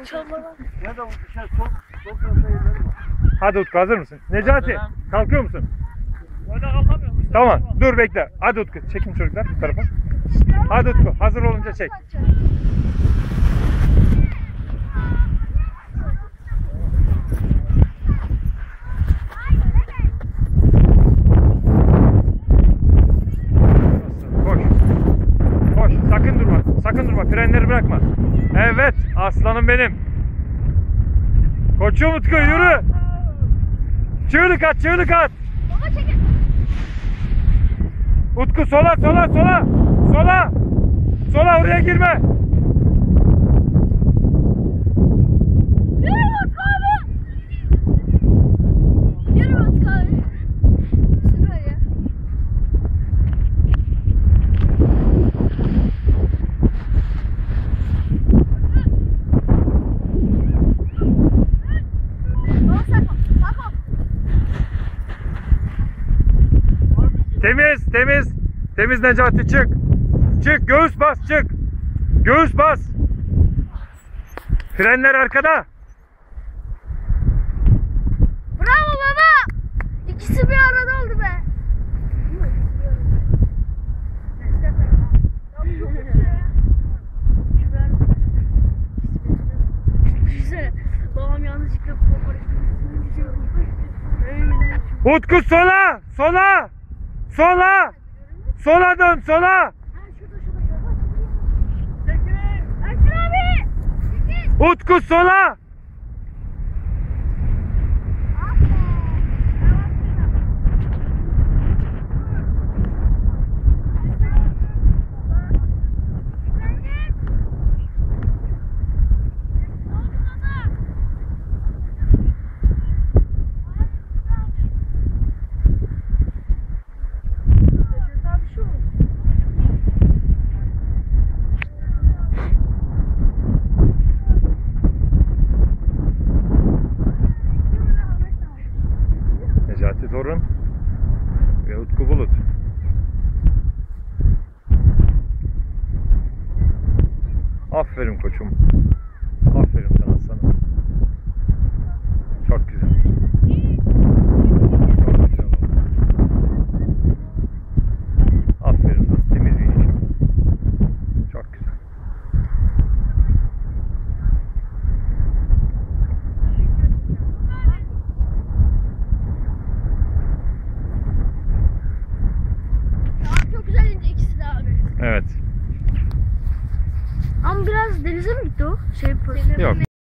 Da bu şey çok var. Hadi Utku hazır mısın? Necati Hazırım. kalkıyor musun? Öyle kalkamıyor musun? Tamam dur bekle. Hadi Utku çekin çocuklar bu tarafa. Hadi Utku hazır olunca çek. Koş. Koş sakın durma. Sakın durma frenleri bırakma. Evet aslanım benim. Koçum Utku yürü. Çığlık at çığlık at. Baba çekin. Utku sola sola sola. Sola. Sola oraya girme. Yürü Utku abi. Yürü Utku abi. Süper ya. Baba sakın. Sakın. Temiz temiz. Temiz Necati çık. Çık göğüs bas çık. Göğüs bas. Frenler arkada. Bravo baba. İkisi bir arada oldu be. Utku sola sola. Sola. Sola dön sola. Utku sola. Necati Torun ve Utku Bulut. Aferin koçum. Aferin sana aslanım. Çok güzel. Çok güzel oldu. Aferin sana. Temiz bir iş. Çok güzel. Tamam çok güzel indi ikisi de abi. Evet. Ama biraz denize mi gitti o? Şey, Yok.